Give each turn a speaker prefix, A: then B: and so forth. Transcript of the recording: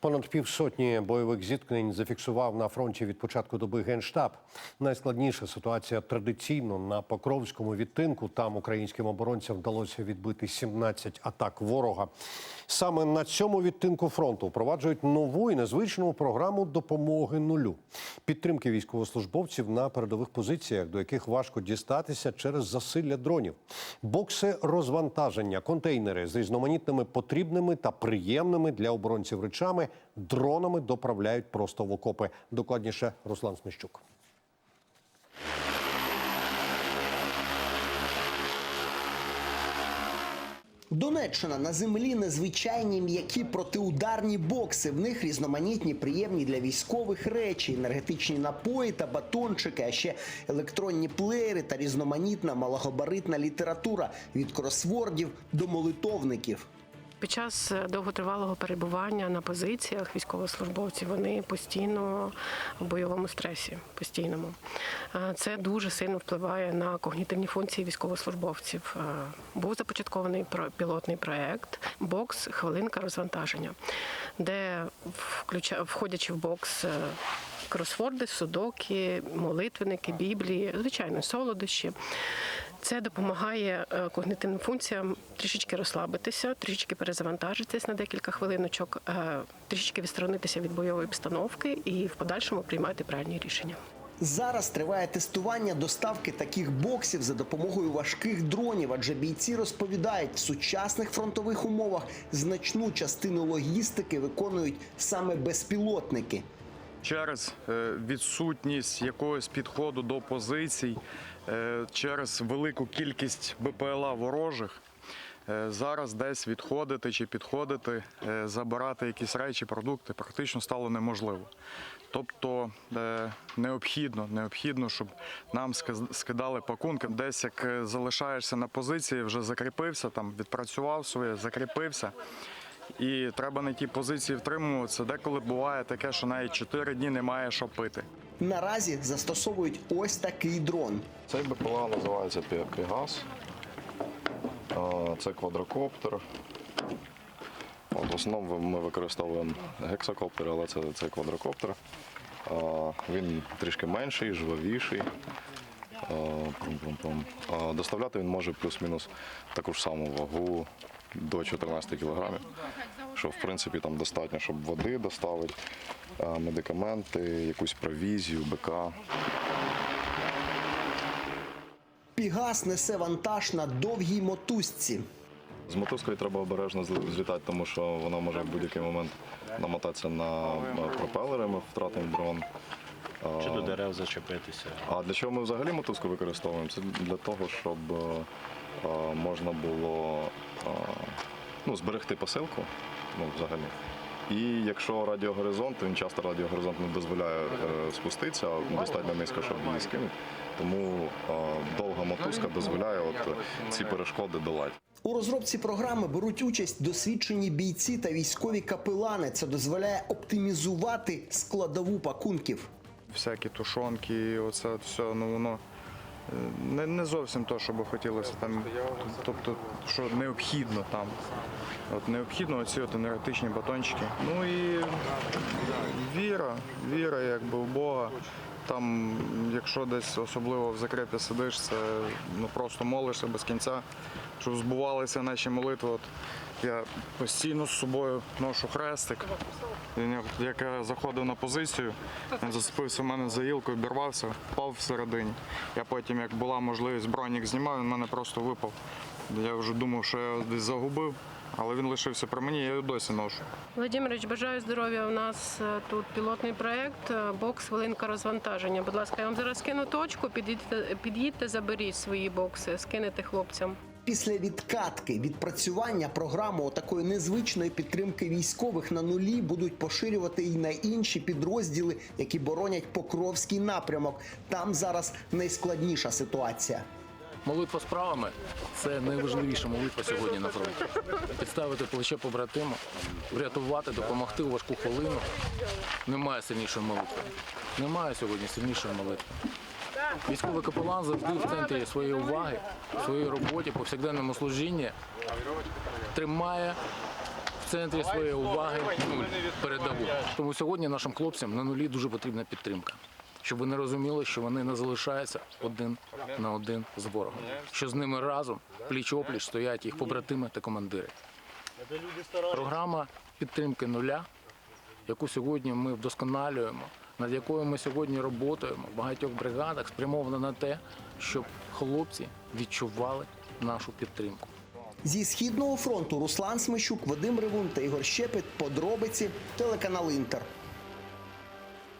A: Понад півсотні бойових зіткнень зафіксував на фронті від початку доби генштаб. Найскладніша ситуація традиційно на Покровському відтинку. Там українським оборонцям вдалося відбити 17 атак ворога. Саме на цьому відтинку фронту впроваджують нову і незвичну програму допомоги нулю, підтримки військовослужбовців на передових позиціях, до яких важко дістатися через засилля дронів, бокси розвантаження, контейнери з різноманітними потрібними та приємними для оборонців речами дронами доправляють просто в окопи. Докладніше Руслан Сміщук.
B: Донеччина на землі незвичайні м'які протиударні бокси. В них різноманітні, приємні для військових речі, енергетичні напої та батончики, а ще електронні плеєри та різноманітна малогабаритна література від кросвордів до молитовників.
C: Під час е, довготривалого перебування на позиціях військовослужбовці вони постійно в бойовому стресі, постійному. Е, Це дуже сильно впливає на когнітивні функції військовослужбовців. Е, Був започаткований пілотний проект бокс хвилинка розвантаження, де входячи в бокс. Кросворди, судоки, молитвенники, біблії, звичайно, солодощі. Це допомагає е, когнітивним функціям трішечки розслабитися, трішечки перезавантажитись на декілька хвилиночок, е, трішечки відсторонитися від бойової обстановки і в подальшому приймати правильні рішення.
B: Зараз триває тестування доставки таких боксів за допомогою важких дронів, адже бійці розповідають, в сучасних фронтових умовах значну частину логістики виконують саме безпілотники.
D: через е, відсутність якогось підходу до позицій, через велику кількість БПЛА ворожих. е, Зараз десь відходити чи підходити, е, забирати якісь речі, продукти практично стало неможливо. Тобто е, необхідно, необхідно, щоб нам скидали пакунки. Десь як е, залишаєшся на позиції, вже закріпився, там відпрацював своє, закріпився. І треба на тій позиції втримуватися. Деколи буває таке, що навіть 4 дні немає що пити.
B: Наразі застосовують ось такий дрон.
E: Цей БПЛА називається Пе- Пегас. Це квадрокоптер. От, в основному ми використовуємо гексакоптер, але це, це квадрокоптер. Він трішки менший, жвавіший. Доставляти він може плюс-мінус таку ж саму вагу до 14 кг. Що в принципі там достатньо, щоб води доставити, медикаменти, якусь провізію, БК.
B: Пігас несе вантаж на довгій мотузці.
E: З мотузкою треба обережно злітати, тому що вона може в будь-який момент намотатися на пропелери, ми втратимо дрон.
F: Чи до дерев зачепитися.
E: А для чого ми взагалі мотузку використовуємо? Це для того, щоб е, е, можна було е, ну, зберегти посилку ну, взагалі. І якщо радіогоризонт, він часто радіогоризонт не дозволяє е, спуститися, достатньо низько, щоб її скинути. Тому е, довга мотузка дозволяє от ці перешкоди долати.
B: У розробці програми беруть участь досвідчені бійці та військові капелани. Це дозволяє оптимізувати складову пакунків.
D: Всякі тушонки, оце все, ну воно е, не, не зовсім то, що би хотілося там. Тобто, що необхідно там. От необхідно оці от енергетичні батончики. Ну і віра, віра якби в Бога. Там, якщо десь особливо в закрепі сидиш, це ну просто молишся без кінця, щоб збувалися наші молитви. От я постійно з собою ношу хрестик. Як- я заходив на позицію, він зацепився в мене за гілку, обірвався, впав всередині. Я потім, як була можливість, бронік знімав, він мене просто випав. Я вже думав, що я десь загубив, але він лишився при мені, я його досі ношу.
C: Володимирович, бажаю здоров'я. У нас е, тут пілотний проект е, бокс хвилинка розвантаження. Будь ласка, я вам зараз скину точку. Під'їдьте, під'їдьте, заберіть свої бокси, скинете хлопцям.
B: Після відкатки відпрацювання програму такої незвичної підтримки військових на нулі будуть поширювати і на інші підрозділи, які боронять Покровський напрямок. Там зараз найскладніша ситуація.
G: Молитва справами це найважливіша молитва сьогодні на фронті. Підставити плече побратиму, врятувати, допомогти у важку хвилину. Немає сильнішої молитви. Немає сьогодні сильнішої молитви. Військовий капелан завжди в центрі своєї уваги, в своїй роботі, повсякденному служінні тримає в центрі своєї уваги нуль передову. Тому сьогодні нашим хлопцям на нулі дуже потрібна підтримка. Щоб вони розуміли, що вони не залишаються один на один з ворогом, що з ними разом пліч опліч стоять їх побратими та командири. Програма підтримки нуля, яку сьогодні ми вдосконалюємо, над якою ми сьогодні роботуємо в багатьох бригадах, спрямована на те, щоб хлопці відчували нашу підтримку.
B: Зі східного фронту Руслан Смещук, Вадим Ревун та Ігор Щепет. Подробиці телеканал Інтер.